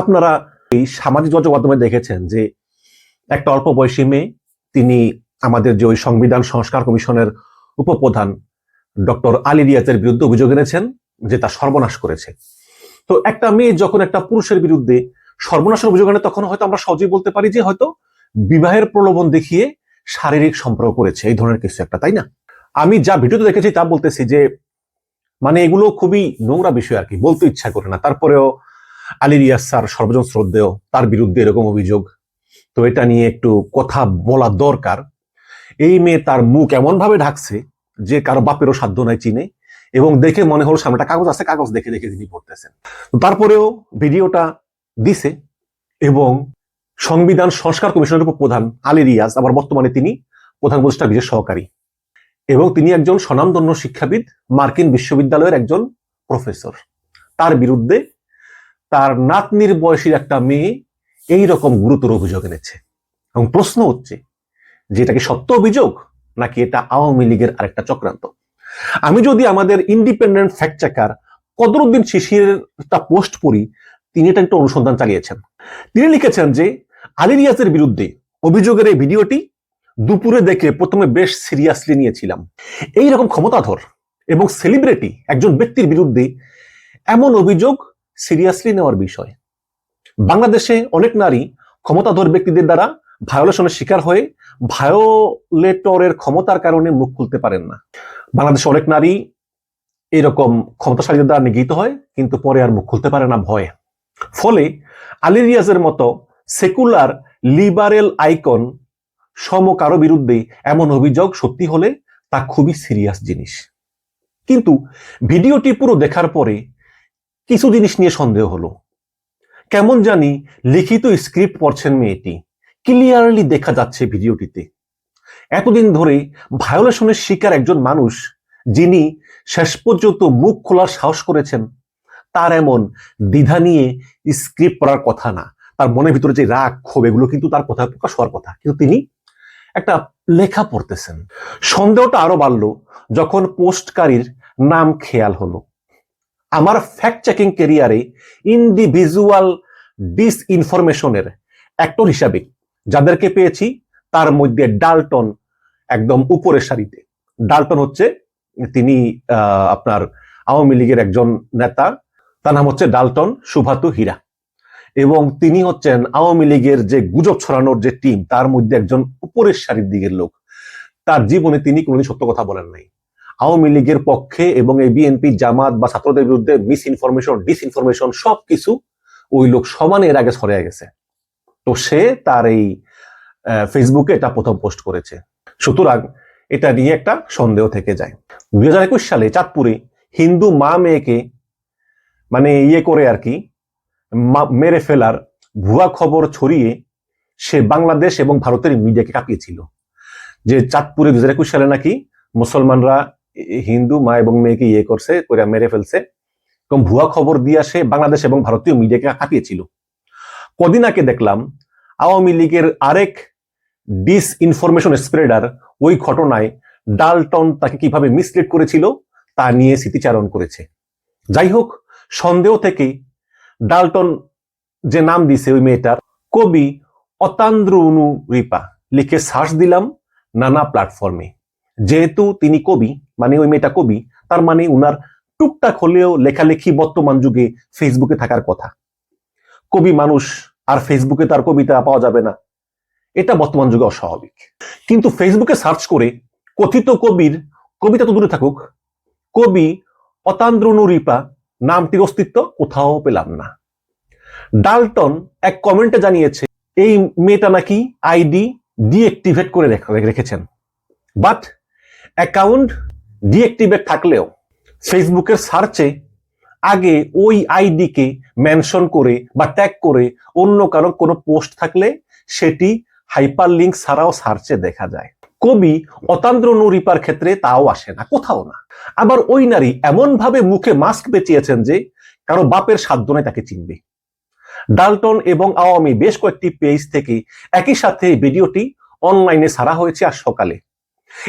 আপনারা এই সামাজিক যোগাযোগ মাধ্যমে দেখেছেন যে একটা অল্প বয়সী মেয়ে, তিনি আমাদের যে ওই সংবিধান সংস্কার কমিশনের উপপ্রধান ডক্টর আলী রিয়াজের বিরুদ্ধে অভিযোগ এনেছেন যে তা সর্বনাশ করেছে। তো একটা মেয়ে যখন একটা পুরুষের বিরুদ্ধে সর্বনাশের অভিযোগ আনে, তখন হয়তো আমরা সহজেই বলতে পারি যে হয়তো বিবাহের প্রলোভন দেখিয়ে শারীরিক সম্পর্ক করেছে, এই ধরনের কিছু একটা, তাই না? আমি যা ভিডিওতে দেখেছি তা বলতেছি যে মানে এগুলো খুবই নোংরা বিষয় আর কি, বলতে ইচ্ছা করে না। তারপরেও আলী রিয়াজ স্যার সর্বজন শ্রদ্ধেয়, তার বিরুদ্ধে এরকম অভিযোগ। তো এটা নিয়ে একটু কথা বলা দরকার। এই মেয়ে তার মুখ এমন ভাবে ঢাকছে যে কারও বাপেরও সাধ্য নাই চিনে, এবং দেখে মনে হলো সামনে একটা কাগজ আছে, কাগজ দেখে দেখে তিনি পড়তেছেন। তারপরেও ভিডিওটা দিছে, এবং সংবিধান সংস্কার কমিশনের উপপ্রধান আলী রিয়াজ, আবার বর্তমানে তিনি প্রধান উপদেষ্টা বিশেষ সহকারী, এবং তিনি একজন স্বনামধন্য শিক্ষাবিদ, মার্কিন বিশ্ববিদ্যালয়ের একজন প্রফেসর। তার বিরুদ্ধে তার নাতনির বয়সীর একটা মেয়ে এই রকম গুরুতর অভিযোগ এনেছে। এবং প্রশ্ন হচ্ছে যে এটা কি সত্য অভিযোগ নাকি এটা আওয়ামী লীগের আরেকটা চক্রান্ত? আমি যদি আমাদের ইন্ডিপেন্ডেন্ট ফ্যাক্ট চেকার কদরুদ্দিন শিশিরের একটা পোস্ট পড়ি, তিনি এটা একটা অনুসন্ধান চালিয়েছেন। তিনি লিখেছেন যে, আলী রিয়াজের বিরুদ্ধে অভিযোগের এই ভিডিওটি দুপুরে দেখে প্রথমে বেশ সিরিয়াসলি নিয়েছিলাম। এই রকম ক্ষমতাধর এবং সেলিব্রিটি একজন ব্যক্তির বিরুদ্ধে এমন অভিযোগ সিরিয়াসলি নেওয়ার বিষয়। বাংলাদেশে অনেক নারী ক্ষমতাধর ব্যক্তিদের দ্বারা ভায়োলেশনের শিকার হয়ে ভায়োলেটরের ক্ষমতার কারণে মুখ খুলতে পারেন না। বাংলাদেশে অনেক নারী এরকম ক্ষমতাশালীদের দ্বারা নিগৃহীত হয়, কিন্তু পরে আর মুখ খুলতে পারে না ভয়ে। ফলে আলী রিয়াজের মতো সেকুলার লিবারেল আইকন সম কারও বিরুদ্ধে এমন অভিযোগ সত্যি হলে তা খুবই সিরিয়াস জিনিস। কিন্তু ভিডিওটি পুরো দেখার পরে কিছু জিনিস নিয়ে সন্দেহ হলো। কেমন জানি লিখিত স্ক্রিপ্ট পড়ছেন মেয়েটি। ক্লিয়ারলি দেখা যাচ্ছে ভিডিওটিতে। এতদিন ধরে ভায়োলেশনের শিকার একজন মানুষ, যিনি শেষ পর্যন্ত মুখ খোলার সাহস করেছেন, তার এমন দ্বিধা নিয়ে স্ক্রিপ্ট পড়ার কথা না। তার মনের ভিতরে যে রাগ, ক্ষোভ, এগুলো কিন্তু তার কথা প্রকাশ হওয়ার কথা। কিন্তু তিনি একটা লেখা পড়তেছেন। সন্দেহটা আরও বাড়লো যখন পোস্টকারীর নাম খেয়াল হলো। আমার ফ্যাক্ট চেকিং কেরিয়ারে ইন্ডিভিজুয়াল ডিস ইনফরমেশনের অ্যাক্টর হিসাবে যাদেরকে পেয়েছি, তার মধ্যে ডালটন একদম উপরের সারিতে। ডালটন হচ্ছে তিনি আপনার আওয়ামী লীগের একজন নেতা। তার নাম হচ্ছে ডালটন সুভাতু হীরা। এবং তিনি হচ্ছেন আওয়ামী লীগের যে গুজব ছড়ানোর যে টিম তার মধ্যে একজন উপরের সারির দিকের লোক। তার জীবনে তিনি কোনোদিন সত্য কথা বলেন নাই। আওয়ামী লীগের পক্ষে এবং এই বিএনপি জামাত বা ছাত্রদের বিরুদ্ধে মিস ইনফরমেশন ডিস ইনফরমেশন সবকিছু ওই লোক সমানে এর আগে সরে গেছে। তো সে তার এই ফেসবুকে এটা প্রথম পোস্ট করেছে। সুতরাং এটা নিয়ে একটা সন্দেহ থেকে যায়। দুই হাজার একুশ সালে চাঁদপুরে হিন্দু মা মেয়েকে মানে ইয়ে করে আর কি মেরে ফেলার ভুয়া খবর ছড়িয়ে সে বাংলাদেশ এবং ভারতের মিডিয়াকে কাঁপিয়েছিল। যে চাঁদপুরে দুই হাজার একুশ সালে নাকি মুসলমানরা হিন্দু মা এবং মেয়েকে ইয়ে করছে করে মেরে ফেলছে। এবং ভুয়া খবর দিয়ে সে বাংলাদেশ এবং ভারতীয় মিডিয়াকে কাঁপিয়েছিল। কদিন আগে দেখলাম, আওয়ামী লীগের আরেক ডিস ইনফরমেশন স্প্রেডার ওই ঘটনায় ডালটন তাকে কীভাবে মিসলিড করেছিল, তা নিয়ে স্মৃতিচারণ করেছে। যাই হোক, সন্দেহ থেকে ডালটন যে নাম দিছে ওই মেয়েটার, কবি অতান্দ্রুনু রিপা লিখে সার্চ দিলাম নানা প্ল্যাটফর্মে যেহেতু তিনি কবি মানে ওই মেয়েটা কবি, তার মানে উনার টুকটাক হলেও লেখালেখি বর্তমান যুগে ফেসবুকে থাকার কথা। কবি মানুষ, আর ফেসবুকে তার কবিতা পাওয়া যাবে না। এটা বর্তমান যুগে অস্বাভাবিক। কিন্তু ফেসবুকে সার্চ করে কথিত কবির, কবিতা তো দূরে থাকুক, কবি অতান্দ্রনু রিপা নামটির অস্তিত্ব কোথাও পেলাম না। ডালটন এক কমেন্টে জানিয়েছে, এই মেয়েটা নাকি আইডি ডিএক্টিভেট করে রেখা- রেখেছেন। বাট অ্যাকাউন্ট ডিএক্টিভেট থাকলেও ফেসবুকের সার্চে আগে ওই আইডিকে মেনশন করে বা ট্যাগ করে অন্য কারও কোনো পোস্ট থাকলে সেটি হাইপার লিঙ্ক ছাড়াও সার্চে দেখা যায়। কবি অতান্দ্র নুরিপার ক্ষেত্রে তাও আসে না, কোথাও না। আবার ওই নারী এমন ভাবে মুখে মাস্ক বেঁচিয়েছেন যে কারও বাপের সাধ্য নেই তাকে চিনবে। ডালটন এবং আওয়ামী বেশ কয়েকটি পেজ থেকে একই সাথে ভিডিওটি অনলাইনে সারা হয়েছে আর সকালে।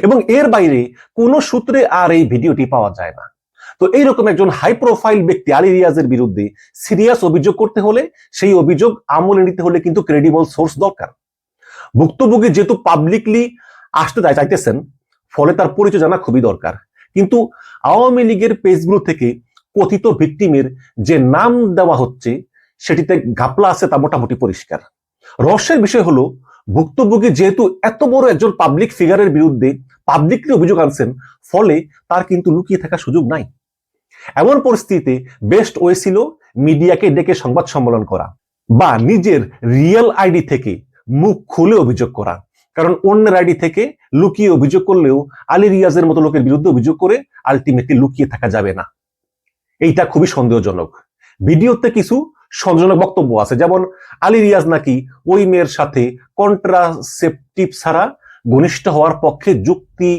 এবং এর বাইরে কোনো সূত্রে আর এই ভিডিওটি পাওয়া যায় না। তো এইরকম একজন হাই প্রোফাইল ব্যক্তি আলী রিয়াজের বিরুদ্ধে সিরিয়াস অভিযোগ করতে হলে সেই অভিযোগ আমলে নিতে হলে কিন্তু ক্রেডিবল সোর্স দরকার। ভুক্তভোগী যেহেতু পাবলিকলি আসতে চাই- চাইতেছেন, ফলে তার পরিচয় জানা খুবই দরকার। কিন্তু আওয়ামী লীগের পেজগুলো থেকে কথিত ভিকটিমের যে নাম দেওয়া হচ্ছে, সেটিতে ঘাপলা আছে তা মোটামুটি পরিষ্কার। রহস্যের বিষয় হলো ভুক্তভোগী যেহেতু এত বড় একজন পাবলিক ফিগারের বিরুদ্ধে পাবলিকলি অভিযোগ আনছেন, ফলে তার কিন্তু লুকিয়ে থাকার সুযোগ নাই। এমন পরিস্থিতিতে বেস্ট ওয়ে ছিল মিডিয়াকে ডেকে সংবাদ সম্মেলন করা বা নিজের রিয়েল আইডি থেকে মুখ খুলে অভিযোগ করা। কারণ অন্যের আইডি থেকে লুকিয়ে অভিযোগ করলেও আলী রিয়াজের মতো লোকের বিরুদ্ধে অভিযোগ করে আলটিমেটলি লুকিয়ে থাকা যাবে না। এইটা খুবই সন্দেহজনক। ভিডিওতে কিছু সন্দেহজনক বক্তব্য আছে। যেমন, আলী রিয়াজ নাকি ওই মেয়ের সাথে কন্ট্রাসেপটিভ ছাড়া ঘনিষ্ঠ হওয়ার পক্ষে যুক্তি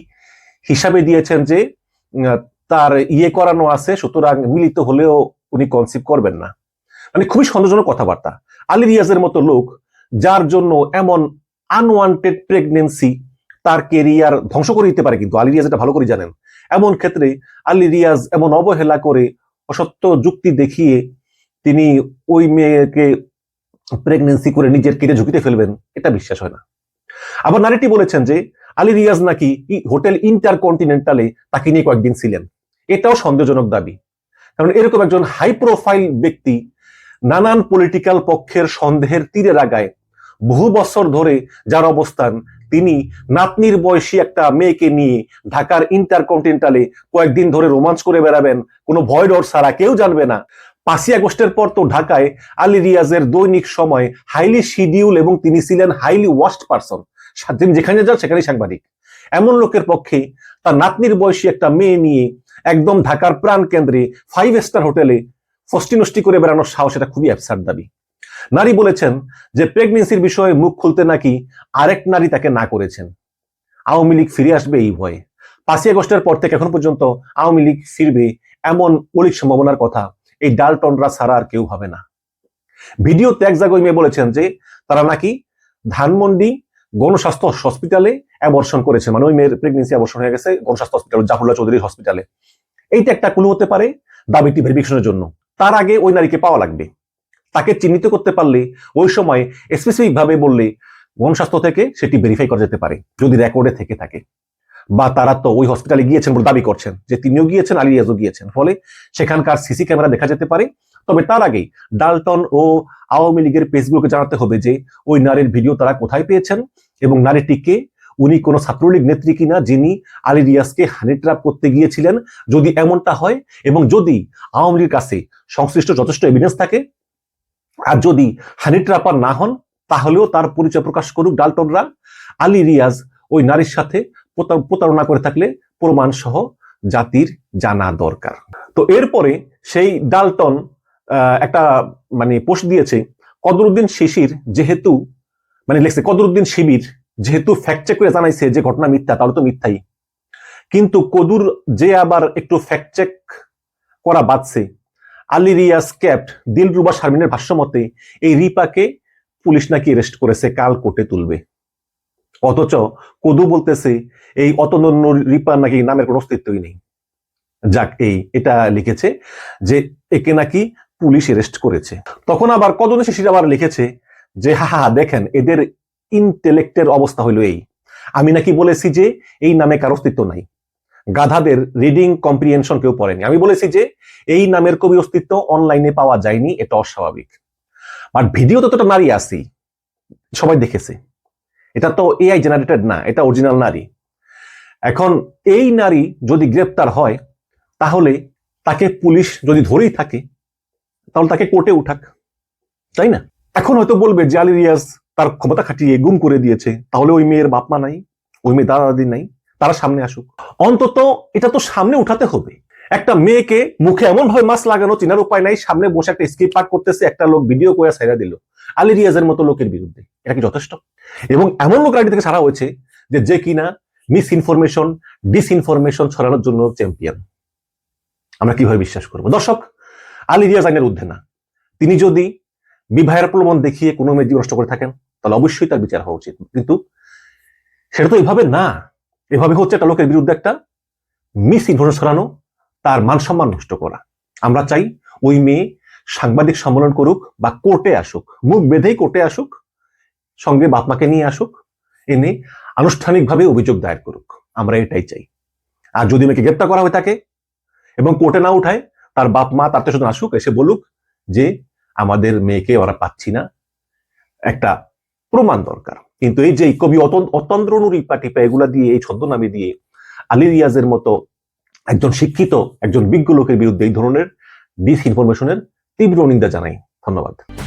হিসাবে দিয়েছেন যে তার ইয়ে করানো আছে, সুতরাং মিলিত হলেও উনি কনসিভ করবেন না। মানে খুবই সন্দেহজনক কথাবার্তা। আলী রিয়াজের মতো লোক যার জন্য এমন আনওয়ান্টেড প্রেগনেন্সি তার কেরিয়ার ধ্বংস করে দিতে পারে, কিন্তু আলী রিয়াজ এটা ভালো করে জানেন। এমন ক্ষেত্রে আলী রিয়াজ এমন অবহেলা করে অসত্য যুক্তি দেখিয়ে তিনি ওই মেয়েকে প্রেগনেন্সি করে নিজের কেটে ঝুঁকিতে ফেলবেন, এটা বিশ্বাস হয় না। আবার নারীটি বলেছেন যে, আলী রিয়াজ নাকি হোটেল ইন্টারকন্টিনেন্টালে তাকে নিয়ে কয়েকদিন ছিলেন। এটাও সন্দেহজনক দাবি। কারণ এরকম একজন হাই প্রোফাইল ব্যক্তি নানান পলিটিক্যাল পক্ষের সন্দেহের তীরে রাগায় বহু বছর ধরে যার অবস্থান তিনি নাতনির বয়সী একটা মেয়েকে নিয়ে ঢাকার ইন্টারকন্টিনেন্টালে কয়েকদিন ধরে রোমাঞ্চ করে বেড়াবেন, কোনো ভয় ডর ছাড়া কেউ জানবে না। পাঁচই আগস্টের পর তো ঢাকায় আলী রিয়াজের দৈনিক সময় হাইলি শিডিউল এবং তিনি ছিলেন হাইলি ওয়াস্ট পারসন। তিনি যেখানে যান সেখানেই সাংবাদিক। এমন লোকের পক্ষে তার নাতনির বয়সী একটা মেয়ে নিয়ে একদম ঢাকার প্রাণ কেন্দ্রে ফাইভ স্টার হোটেলে ফষ্টি নষ্টি করে বেড়ানোর সাহস, এটা খুবই অ্যাবসার্ড দাবি। নারী বলেছেন যে প্রেগনেন্সির বিষয়ে মুখ খুলতে নাকি আরেক নারী তাকে না করেছেন। আওয়ামী লীগ ফিরে আসবে এই ভয়ে। পাঁচই আগস্টের পর থেকে এখন পর্যন্ত আওয়ামী লীগ ফিরবে এমন অলিক সম্ভাবনার কথা এই ডালটনরা ছাড়া আর কেউ হবে না। ভিডিও ত্যাগ জাগই মেয়ে বলেছেন যে, তারা নাকি ধানমন্ডি গণস্বাস্থ্য হসপিটালে অ্যাবর্শন করেছে। মানে ওই মেয়ের প্রেগনেন্সি অ্যাবর্শন হয়ে গেছে গণস্বাস্থ্য হসপিটাল জাফরুল্লাহ চৌধুরী হসপিটালে এইটা একটা ক্লু হতে পারে দাবিটি ভেরিফিকেশনের জন্য। তার আগে ওই নারীকে পাওয়া লাগবে। তাকে চিহ্নিত করতে পারলে ওই সময় স্পেসিফিক ভাবে বললে গণস্বাস্থ্য থেকে সেটি ভেরিফাই করা যেতে পারে, যদি রেকর্ডে থেকে থাকে। বা তারা তো ওই হসপিটালে গিয়েছেন বলে দাবি করছেন, যে তিনিও গিয়েছেন, আলী রিয়াজও গিয়েছেন। ফলে সেখানকার সিসি ক্যামেরা দেখা যেতে পারে। তবে তার আগেই ডালটন ও আওয়ামী লীগের পেজগুলোকে জানাতে হবে যে ওই নারীর ভিডিও তারা কোথায় পেয়েছেন এবং নারীটিকে উনি কোনো ছাত্রলীগ নেত্রী কিনা যিনি আলী রিয়াজকে হানি ট্র্যাপ করতে গিয়েছিলেন, যদি এমনটা হয় এবং যদি আওয়ামী লীগের কাছে সংশ্লিষ্ট যথেষ্ট এভিডেন্স থাকে, আর যদি হানি ট্র্যাপার না হন, তাহলেও তার পরিচয় প্রকাশ করুক ডালটনরা। আলী রিয়াজ ওই নারীর সাথে প্রতারণা করে থাকলে প্রমাণ সহ জাতির জানা দরকার। তো এরপরে সেই ডালটন একটা মানে পোস্ট দিয়েছে, কদরুদ্দিন শিশির যেহেতু মানে লিখছে, কদরুদ্দিন শিবির যেহেতু ফ্যাক্ট চেক করে জানাইছে যে ঘটনা মিথ্যা, তাহলে তো মিথ্যাই। কিন্তু কদুর যে আবার একটু ফ্যাক্ট চেক করা বাদছে, আলী রিয়াজ ক্যাপ্ট দিলরুবা শারমিনের ভাষ্য মতে এই রিপাকে পুলিশ নাকি অ্যারেস্ট করেছে, কাল কোর্টে তুলবে। অথচ কদু বলতেছে, এই অতনন্য রিপার নাকি নামের কোনো অস্তিত্বই নেই। যাক, এই, এটা লিখেছে যে, একে নাকি পুলিশ অ্যারেস্ট করেছে। তখন আবার কদনে শিশির আবার লিখেছে যে, হা হা দেখেন, এদের ইন্টেলেক্টের অবস্থা হইল এই। আমি নাকি বলেছি যে, এই নামে কার অস্তিত্ব নাই। গাধাদের রিডিং কম্প্রিহেনশন কেউ পড়েনি। আমি বলেছি যে, এই নামের কবি অস্তিত্ব অনলাইনে পাওয়া যায়নি, এটা অস্বাভাবিক। বাট ভিডিও তো একটা নারী আসি সবাই দেখেছে। এটা তো এআই জেনারেটেড না, এটা অরিজিনাল নারী। এখন এই নারী যদি গ্রেপ্তার হয়, তাহলে তাকে পুলিশ যদি ধরেই থাকে, তাহলে তাকে কোর্টে উঠাক, তাই না? এখন হয়তো বলবে যে আলী রিয়াজ তার ক্ষমতা খাটিয়ে গুম করে দিয়েছে, তাহলে ওই মেয়ের বাপ মা নাই, ওই মেয়ে দাদা দাদি নাই, তারা সামনে আসুক। অন্তত এটা তো সামনে উঠাতে হবে। একটা মেয়েকে মুখে এমন ভাবে মাছ লাগানো, চিনার উপায় নাই, সামনে বসে একটা স্কিপ পাক করতেছে, একটা লোক ভিডিও করে সাইরা দিল, আলী রিয়াজের মতো লোকের বিরুদ্ধে। এটা কি যথেষ্ট? এবং এমন লোক আইডি থেকে ছাড়া হয়েছে যে যে কিনা মিস ইনফরমেশন ডিস ইনফরমেশন ছড়ানোর জন্য চ্যাম্পিয়ন আমরা কীভাবে বিশ্বাস করব? দর্শক, আলী রিয়াজ আইনের ঊর্ধ্বে না। তিনি যদি বিবাহের প্রলোভন দেখিয়ে কোনো মেয়ে জীবন নষ্ট করে থাকেন, তাহলে অবশ্যই তার বিচার হওয়া উচিত। কিন্তু সেটা তো এভাবে না। এভাবে হচ্ছে একটা লোকের বিরুদ্ধে একটা মিস ইনফরমেশন ছড়ানো, তার মান সম্মান নষ্ট করা। আমরা চাই ওই মেয়ে সাংবাদিক সম্মেলন করুক বা কোর্টে আসুক, মুখ বেঁধেই কোর্টে আসুক সঙ্গে বাপমাকে নিয়ে আসুক, এনে আনুষ্ঠানিকভাবে অভিযোগ দায়ের করুক। আমরা এটাই চাই। আর যদি মেয়েকে গ্রেপ্তার করা হয়ে থাকে এবং কোর্টে না উঠায়, তার বাপ মা তার সাথে আসুক, এসে বলুক যে আমাদের মেয়েকে ওরা পাচ্ছি না। একটা প্রমাণ দরকার। কিন্তু এই যে কবি অতন- অতন্দ্র নুরি পাটিপা, এগুলা দিয়ে, এই ছদ্মনামে দিয়ে আলী রিয়াজের মতো একজন শিক্ষিত, একজন বিজ্ঞ লোকের বিরুদ্ধে এই ধরনের ডিস ইনফরমেশনের তীব্র নিন্দা জানাই। ধন্যবাদ।